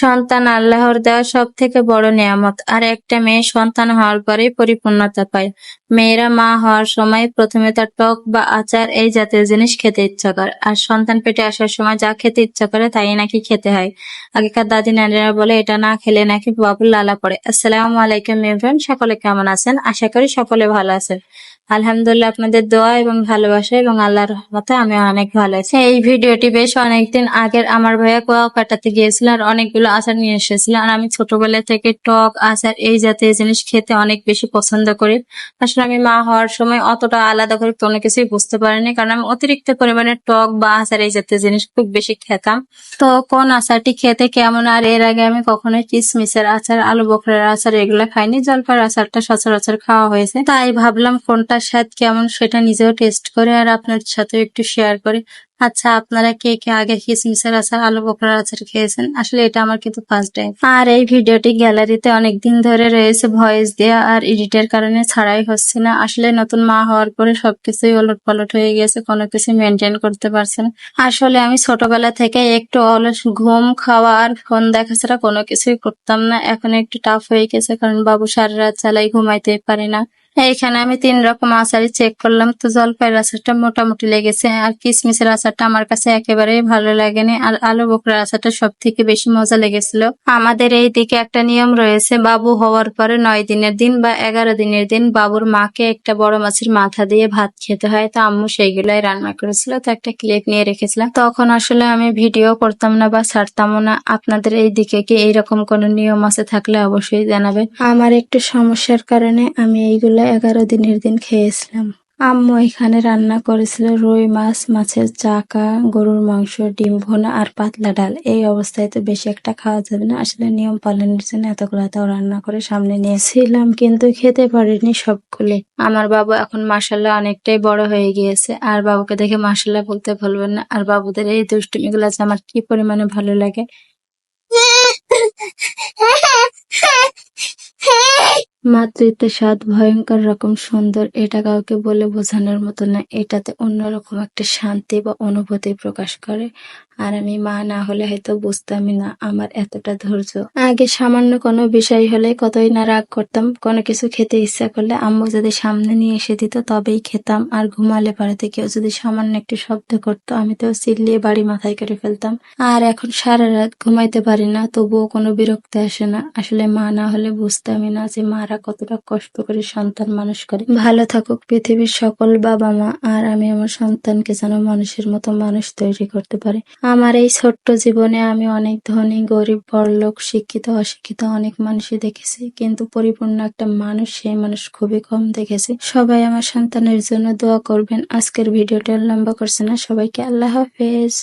সন্তান আল্লাহর দেওয়া সব থেকে বড় নিয়ামত। আর একটা মেয়ে সন্তান হওয়ার পরেই পরিপূর্ণতা পায়। মেয়েরা মা হওয়ার সময় প্রথমে তার টক বা আচার এই জাতীয় জিনিস খেতে ইচ্ছা করে। আর সন্তান পেটে আসার সময় যা খেতে ইচ্ছা করে তাই নাকি খেতে হয়। আগেকার দাদি নানিরা বলে, এটা না খেলে নাকি বাবুর লালা পড়ে। আসসালামু আলাইকুম এভরান সকলে কেমন আছেন? আশা করি সকলে ভালো আছেন। আলহামদুলিল্লাহ, আপনাদের দোয়া এবং ভালোবাসা এবং আল্লাহর রহমতে আমি অনেক ভালো আছি। এই ভিডিওটি বেশ অনেকদিন আগের আমার ভাইয়া কোয়া কাটাতে গিয়েছিল আর অনেকগুলো আচার নিয়ে এসেছিল। আর আমি ছোটবেলা থেকে টক আচার, এই জাতীয় জিনিস খেতে অনেক বেশি পছন্দ করি। আসলে আমি মা হওয়ার সময় অতটা আলাদা করে কোনো কিছুই বুঝতে পারিনি, কারণ আমি অতিরিক্ত পরিমাণে টক বা আচার এই জাতীয় জিনিস খুব বেশি খেতাম। তো কোন আচারটি খেতে কেমন আর এর আগে আমি কখনোই কিসমিসের আচার, আলু বখরের আচার এগুলো খাইনি। জলপাইয়ের আচারটা সচরাচর খাওয়া হয়েছে। তাই ভাবলাম কোনটা স্বাদ কেমন সেটা নিজেও টেস্ট করে আর আপনার সাথেও একটু শেয়ার করি। আচ্ছা আপনারা কে কে আগে কিসমিসের আচার, আলু বখরার আচার খেয়েছেন? আসলে এটা আমার কিন্তু ফার্স্ট টাইম আর এই ভিডিওটি গ্যালারিতে অনেক দিন ধরে রয়েছে ভয়েস দেয়া আর এডিটের কারণে ছাড়াই হচ্ছে না। আসলে নতুন মা হওয়ার পরে সবকিছুই ওলট পালট হয়ে গেছে, কোনো কিছু মেনটেন করতে পারছে না। আসলে আমি ছোটবেলা থেকে একটু অলস, ঘুম খাওয়া আর ফোন দেখা ছাড়া কোনো কিছুই করতাম না। এখন একটু টাফ হয়ে গেছে, কারণ বাবু সারা রাত চালাই ঘুমাইতে পারি না। এইখানে আমি তিন রকম আচারই চেক করলাম। তো জলপাইয়ের আচারটা মোটামুটি লেগেছে আর কিসমিসের আচারটা আমার কাছে একেবারে ভালো লাগেনি। আর আলু বকরার আচারটা সব থেকে বেশি মজা লেগেছিল। আমাদের এই দিকে একটা নিয়ম রয়েছে, বাবু হওয়ার পরে নয় দিনের দিন বা এগারো দিনের দিন বাবুর মাকে একটা বড় মাছের মাথা দিয়ে ভাত খেতে হয়। তো আম্মু সেইগুলাই রান্না করেছিল। তো একটা ক্লিপ নিয়ে রেখেছিলাম। তখন আসলে আমি ভিডিও করতাম না বা ছাড়তামও না। আপনাদের এই দিকে কি এইরকম কোনো নিয়ম আছে থাকলে অবশ্যই জানাবে আমার একটু সমস্যার কারণে আমি এইগুলো এগারো দিনের দিন খেয়েছিলাম। আম্মু এখানে রান্না করেছিল রুই মাছ মাছের চাকা গরুর মাংস ডিম ভুনা আর পাতলা ডাল। এই অবস্থায় তো বেশি একটা খাওয়া যাবে না। আসলে নিয়ম পালনের জন্য এতগুলো তাও রান্না করে সামনে নিয়েছিলাম কিন্তু খেতে পারিনি সবগুলো। আমার বাবু এখন মাসাল্লাহ অনেকটাই বড় হয়ে গিয়েছে। আর বাবুকে দেখে মাসাল্লাহ বলতে ভুলবেন না। আর বাবুদের এই দুষ্টুমি দুষ্টুমিগুলো যে আমার কি পরিমাণে ভালো লাগে। মাতৃত্বের স্বাদ, ভয়ঙ্কর রকম সুন্দর, এটা কাউকে বলে বোঝানোর মতো না। এটাতে অন্যরকম একটা শান্তি বা অনুভূতি প্রকাশ করে। আর আমি মা না হলে হয়তো বুঝতামই না আমার এতটা ধৈর্য। আগে সামান্য কোনো বিষয় হলে কতই না রাগ করতাম। কোনো কিছু খেতে ইচ্ছা করলে আম্মু যদি সামনে নিয়ে এসে দিত, তবেই খেতাম। আর ঘুমালে পাড়াতে কেউ যদি সামান্য একটু শব্দ করতো, আমি তো চিল্লিয়ে বাড়ি মাথায় করে ফেলতাম। আর এখন সারা রাত ঘুমাইতে পারি না, তবুও কোনো বিরক্তি আসে না। আসলে মা না হলে বুঝতামই না যে মারা কতটা কষ্ট করে সন্তান মানুষ করে। ভালো থাকুক পৃথিবীর সকল বাবা মা, আর আমি আমার সন্তানকে যেন মানুষের মতো মানুষ তৈরি করতে পারি। আমার এই ছোট্ট জীবনে আমি অনেক ধনী, গরিব, বড়লোক, শিক্ষিত, অশিক্ষিত অনেক মানুষই দেখেছি, কিন্তু পরিপূর্ণ একটা মানুষ সেই মানুষ খুবই কম দেখেছি। সবাই আমার সন্তানের জন্য দোয়া করবেন। আজকের ভিডিওটা লম্বা করছে না। সবাইকে আল্লাহ হাফেজ।